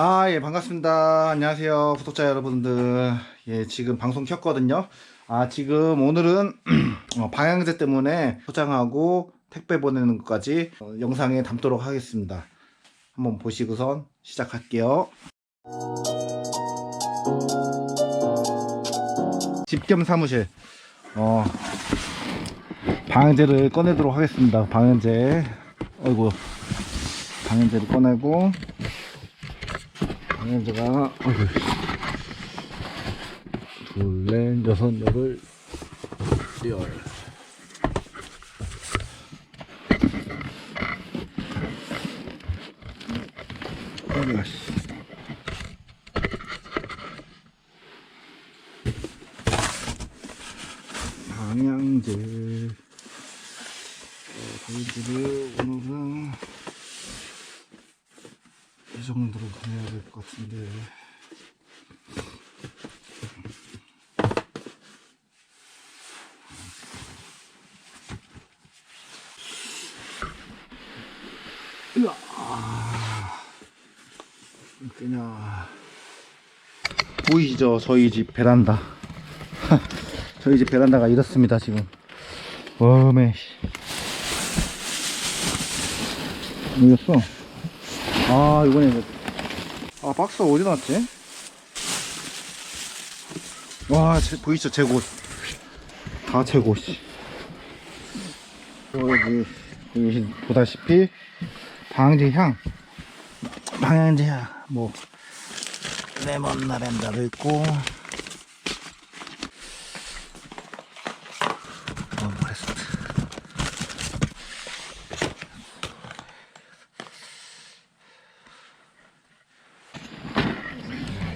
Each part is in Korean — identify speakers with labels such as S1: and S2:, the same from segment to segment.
S1: 아, 예, 반갑습니다. 안녕하세요. 구독자 여러분들. 예, 지금 방송 켰거든요. 아, 지금 오늘은 어, 방향제 때문에 포장하고 택배 보내는 것까지 어, 영상에 담도록 하겠습니다. 한번 보시고선 시작할게요. 집겸 사무실. 어, 방향제를 꺼내도록 하겠습니다. 방향제. 어이구. 방향제를 꺼내고, 방향제가, 어이구. 둘, 넷, 여섯, 여덟, 열. 어이구, 씨. 방향제. 어, 방향제를 오늘은 이 정도로 해야 될 것 같은데. 그냥 보이시죠? 저희 집 베란다. 저희 집 베란다가 이렇습니다 지금. 워메. 이겼어. 아 이번에 이거 아 박스 어디 놨지? 와 제, 보이시죠? 제곳. 다 제곳. 여기 여기 보다시피 방향제 향. 방향제 향 뭐. 레몬 라벤더도 있고 어, 뭐랬어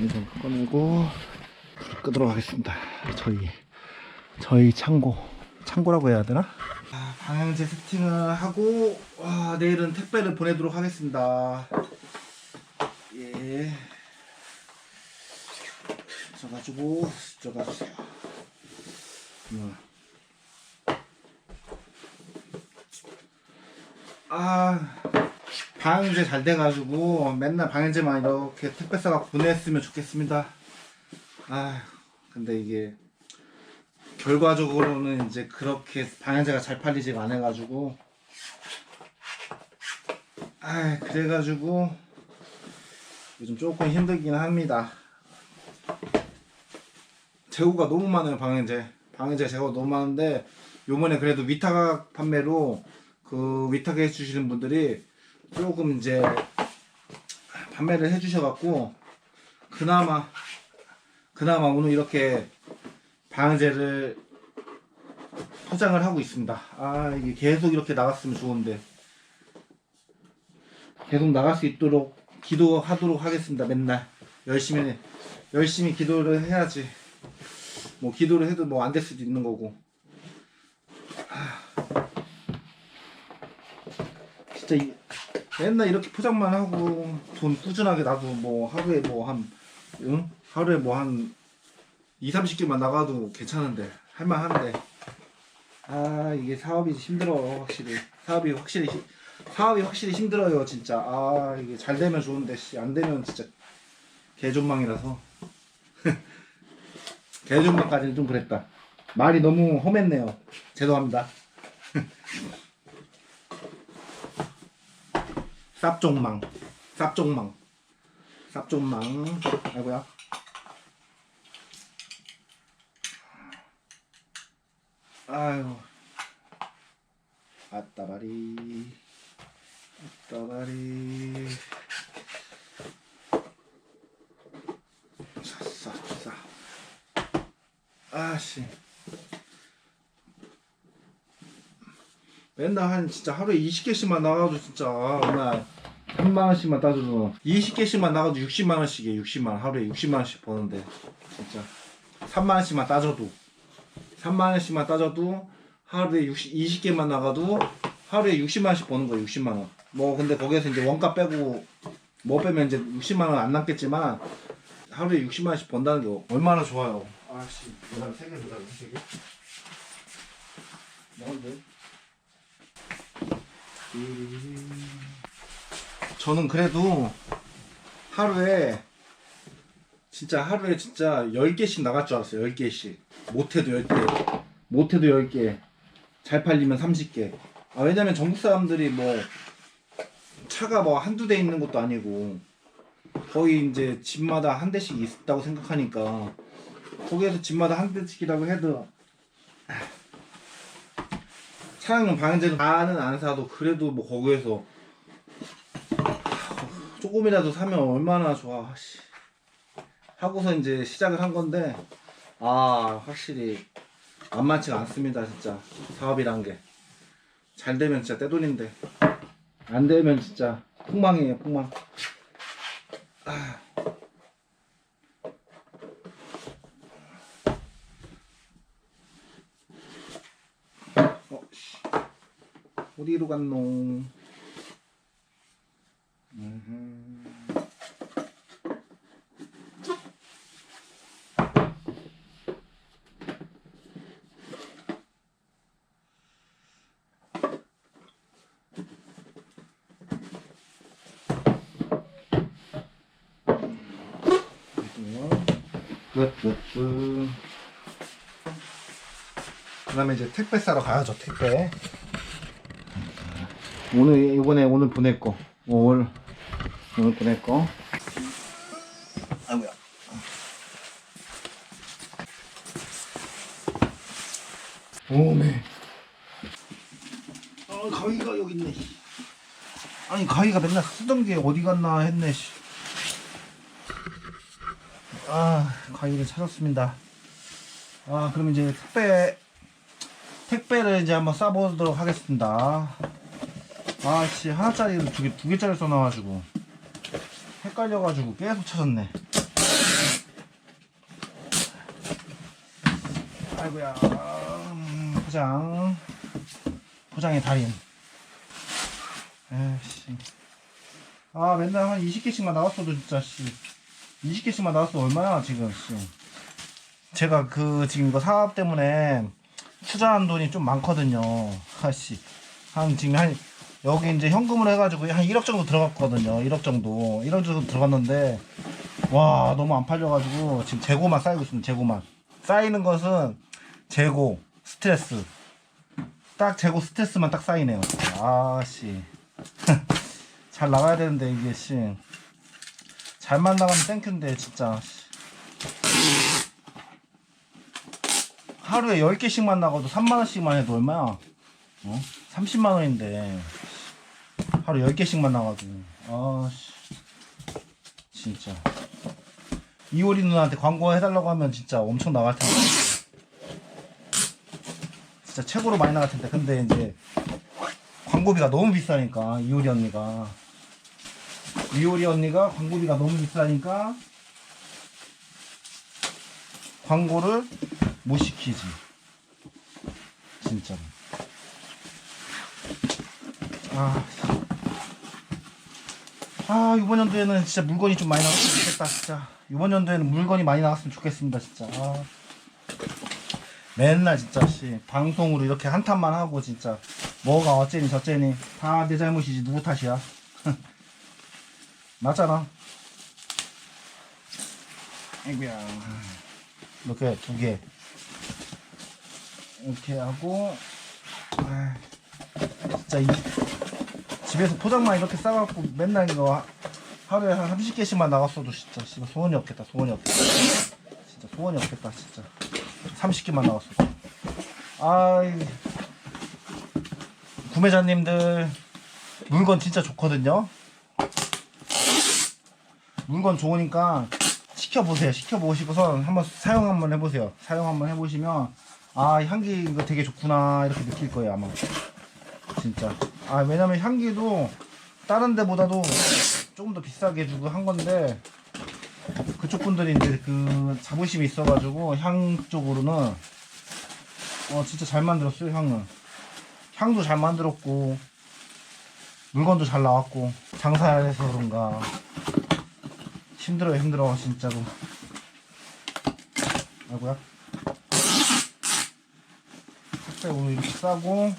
S1: 이거 꺼내고 끄도록 하겠습니다. 저희 저희 창고 창고라고 해야 되나? 아, 방향제 세팅을 하고 와, 내일은 택배를 보내도록 하겠습니다. 예. 써가지고 써가주세요. 음. 아. 방향제 잘 돼가지고 맨날 방향제만 이렇게 택배 싸가 보냈으면 좋겠습니다. 아 근데 이게 결과적으로는 이제 그렇게 방향제가 잘 팔리지가 않아가지고 아 그래가지고 요즘 조금 힘들긴 합니다. 재고가 너무 많아요 방향제 방향제 재고가 너무 많은데 요번에 그래도 위탁 판매로 그 위탁 해 주시는 분들이 조금 이제 판매를 해주셔갖고 그나마 그나마 오늘 이렇게 방제를 포장을 하고 있습니다. 아 이게 계속 이렇게 나갔으면 좋은데 계속 나갈 수 있도록 기도하도록 하겠습니다. 맨날 열심히 열심히 기도를 해야지. 뭐 기도를 해도 뭐 안 될 수도 있는 거고. 진짜 이, 맨날 이렇게 포장만 하고 돈 꾸준하게 나도 뭐 하루에 뭐한 응? 하루에 뭐 한 2, 30개만 나가도 괜찮은데 할만한데. 아 이게 사업이 힘들어 확실히. 사업이 확실히 힘- 사업이 확실히 힘들어요 진짜. 아 이게 잘 되면 좋은데 씨, 안 되면 진짜 개존망이라서. 개존망까지는 좀 그랬다. 말이 너무 험했네요. 죄송합니다. 쌉종망. 쌉종망 쌉종망. 아이고야. 아유. 아따바리 아따바리 싸싸 싸 아씨. 맨날 한 진짜 하루에 20개씩만 나가도 진짜 맨날 3만 원씩만 따져도 20개씩만 나가도 60만 원씩이에요 60만 원. 하루에 60만 원씩 버는데 진짜. 3만 원씩만 따져도. 3만 원씩만 따져도 하루에 60, 20개만 나가도 하루에 60만 원씩 버는 거예요 60만 원. 뭐 근데 거기에서 이제 원가 빼고 뭐 빼면 이제 60만 원 안 남겠지만 하루에 60만 원씩 번다는 게 얼마나 좋아요. 아씨 그다음 3개 그다음 3개. 뭔데? 저는 그래도 하루에 진짜 하루에 진짜 10개씩 나갈 줄 알았어요 10개씩. 못해도 10개. 못해도 10개. 잘 팔리면 30개. 아, 왜냐면 전국 사람들이 뭐 차가 뭐 한두 대 있는 것도 아니고 거의 이제 집마다 한 대씩 있다고 생각하니까 거기에서 집마다 한 대씩이라고 해도 차량용 방향제는 다는 안 사도 그래도 뭐 거기에서 조금이라도 사면 얼마나 좋아 씨. 하고서 이제 시작을 한 건데 아 확실히 만만치가 않습니다 진짜 사업이란 게 잘 되면 진짜 떼돈인데 안 되면 진짜 폭망이에요 폭망 아. 어, 씨. 어디로 갔노 음흠. 끝, 끝, 끝. 그 다음에 이제 택배 싸러 가야죠, 택배. 오늘, 이번에 오늘 거. 오늘, 오늘 보낼 거. 아이고야. 오메. 어, 가위가 여기 있네. 아니, 가위가 맨날 쓰던 게 어디 갔나 했네, 씨. 아, 가위를 찾았습니다. 아, 그럼 이제 택배, 택배를 이제 한번 싸보도록 하겠습니다. 아, 씨, 하나짜리를 두 개, 두 개짜리 써놔가지고. 헷갈려가지고 계속 찾았네. 아이고야, 음, 포장. 포장의 달인. 에이씨. 아, 맨날 한 20개씩만 나왔어도 진짜, 씨. 20개씩만 나왔어 얼마야 지금 씨. 제가 그 지금 이거 사업 때문에 투자한 돈이 좀 많거든요. 아씨. 한 지금 한 여기 이제 현금으로 해가지고 한 1억 정도 들어갔거든요. 1억 정도. 1억 정도 들어갔는데 와 너무 안 팔려가지고 지금 재고만 쌓이고 있습니다 재고만. 쌓이는 것은 재고 스트레스. 딱 재고 스트레스만 딱 쌓이네요. 아씨. 잘 나가야 되는데 이게 씨 잘만 나가면 땡큐인데 진짜. 하루에 10개씩만 나가도 3만원씩만 해도 얼마야? 어? 30만원인데. 하루 10개씩만 나가도 아씨. 진짜. 이효리 누나한테 광고 해달라고 하면 진짜 엄청 나갈 텐데. 진짜 최고로 많이 나갈 텐데. 근데 이제 광고비가 너무 비싸니까 이효리 언니가 이효리 언니가 광고비가 너무 비싸니까 광고를 못 시키지. 진짜로. 아, 아 이번 연도에는 진짜 물건이 좀 많이 나왔으면 좋겠다. 진짜 이번 연도에는 물건이 많이 나왔으면 좋겠습니다. 진짜. 아. 맨날 진짜 씨 방송으로 이렇게 한탄만 하고 진짜 뭐가 어째니 저째니 다 내 잘못이지 누구 탓이야. 맞잖아. 아이고야. 이렇게 두 개. 이렇게 하고, 아, 진짜 이, 집에서 포장만 이렇게 싸갖고 맨날 이거 하- 하루에 한 30개씩만 나갔어도 진짜 씨발 소원이 없겠다, 소원이 없겠다. 진짜 소원이 없겠다, 진짜. 30개만 나갔어. 아이, 구매자님들, 물건 진짜 좋거든요. 물건 좋으니까 시켜보세요. 시켜보시고서 한번 사용 한번 해보세요. 사용 한번 해보시면 아 향기 이거 되게 좋구나 이렇게 느낄 거예요 아마 진짜 아 왜냐면 향기도 다른 데보다도 조금 더 비싸게 주고 한 건데 그쪽 분들이 이제 그 자부심이 있어가지고 향 쪽으로는 어 진짜 잘 만들었어요 향은 향도 잘 만들었고 물건도 잘 나왔고 장사해서 그런가 힘들어요 힘들어 진짜로 아이고야 택배 오늘 이렇게 싸고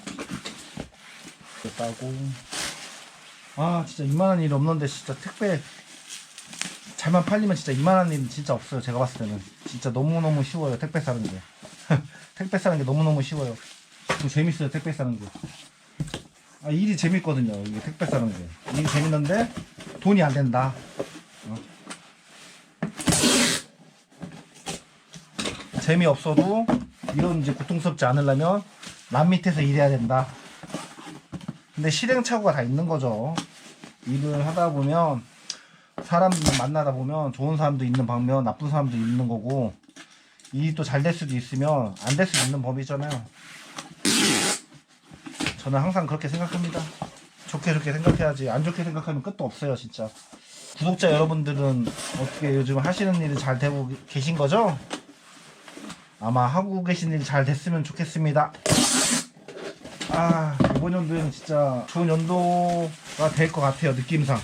S1: 이렇게 싸고 아 진짜 이만한 일이 없는데 진짜 택배 잘만 팔리면 진짜 이만한 일 진짜 없어요. 제가 봤을 때는 진짜 너무 너무 쉬워요. 택배 사는 게 택배 사는 게 너무 너무 쉬워요. 재밌어요. 택배 사는 게. 아 일이 재밌거든요. 이게 택배 사는 게 일이 재밌는데 돈이 안 된다. 재미 없어도 이런 이제 고통스럽지 않으려면 남 밑에서 일해야 된다. 근데 실행착오가 다 있는 거죠. 일을 하다 보면 사람 만나다 보면 좋은 사람도 있는 반면 나쁜 사람도 있는 거고 일이 또 잘 될 수도 있으면 안 될 수도 있는 법이잖아요. 저는 항상 그렇게 생각합니다. 좋게 좋게 생각해야지 안 좋게 생각하면 끝도 없어요 진짜. 구독자 여러분들은 어떻게 요즘 하시는 일이 잘 되고 계신 거죠? 아마 하고 계신 일 잘 됐으면 좋겠습니다. 아 이번 연도에는 진짜 좋은 연도가 될 것 같아요 느낌상.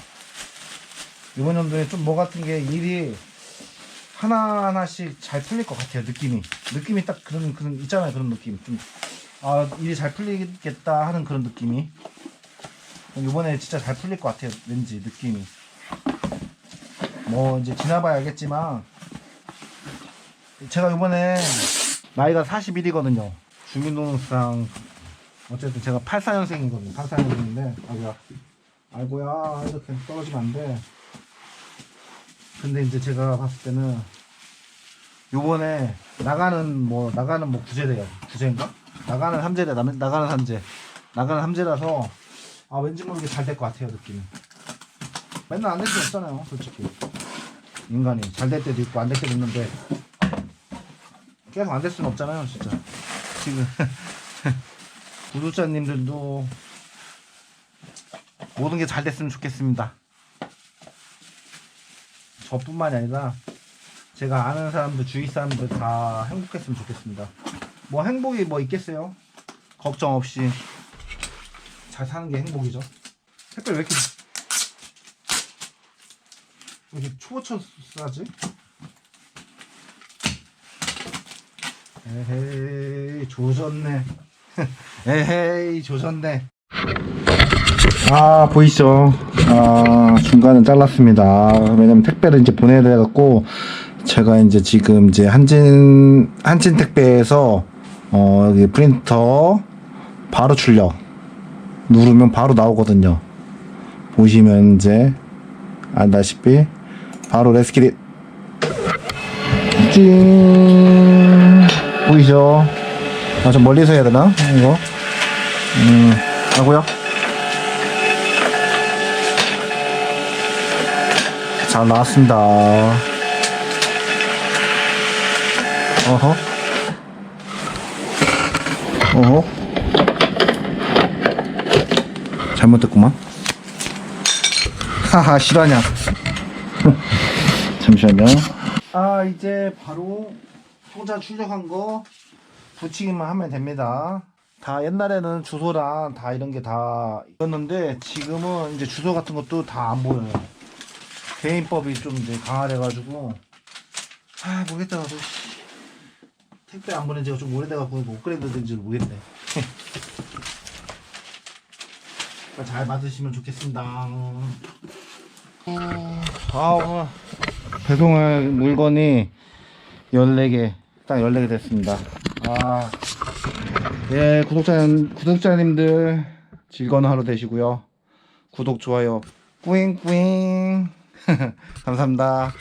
S1: 이번 연도에 좀 뭐 같은 게 일이 하나하나씩 잘 풀릴 것 같아요 느낌이 느낌이 딱 그런 그런 있잖아요 그런 느낌 좀 아 일이 잘 풀리겠다 하는 그런 느낌이 이번에 진짜 잘 풀릴 것 같아요 왠지 느낌이 뭐 이제 지나봐야 알겠지만 제가 이번에 나이가 41이거든요. 주민등록상 어쨌든 제가 84년생이거든요. 84년생인데 아이고야 아이고야 이렇게 떨어지면 안 돼. 근데 이제 제가 봤을 때는 요번에 나가는 뭐 나가는 뭐 구제래요. 구제인가? 나가는 함재래 나, 나가는 함재. 나가는 함재라서 아 왠지 모르게 잘 될 것 같아요 느낌이 맨날 안 될 수 없잖아요 솔직히. 인간이 잘 될 때도 있고 안 될 때도 있는데 계속 안 될 수는 없잖아요 진짜 지금 구독자님들도 모든 게 잘 됐으면 좋겠습니다 저뿐만이 아니라 제가 아는 사람들 주위 사람들 다 행복했으면 좋겠습니다. 뭐 행복이 뭐 있겠어요? 걱정 없이 잘 사는 게 행복이죠. 색깔 왜 이렇게 왜 이렇게 초보쳐 싸지? 에헤이 조졌네. 에헤이 조졌네. 아 보이시죠? 아 중간은 잘랐습니다. 왜냐면 택배를 이제 보내야 돼 갖고 제가 이제 지금 이제 한진 한진 택배에서 어 여기 프린터 바로 출력 누르면 바로 나오거든요. 보시면 이제 알다시피 바로 레스키릿 찡 보이죠? 아 좀 멀리서 해야 되나 이거? 음 하고요. 잘 나왔습니다. 어허. 어허. 잘못됐구만. 하하, 실화냐. 잠시만요. 아, 이제 바로 소자 출력한 거 붙이기만 하면 됩니다. 다 옛날에는 주소랑 다 이런 게 다 있었는데 지금은 이제 주소 같은 것도 다 안 보여요. 개인법이 좀 이제 강화돼가지고 아 모르겠다 나도 씨. 택배 안 보낸 지가 좀 오래돼갖고 뭐 업그레이드 된지 모르겠네 잘 받으시면 좋겠습니다 아 오늘 배송할 물건이 14개 딱 14개 됐습니다. 아 예, 구독자, 구독자님들 즐거운 하루 되시고요. 구독, 좋아요 뿌잉뿌잉. 감사합니다.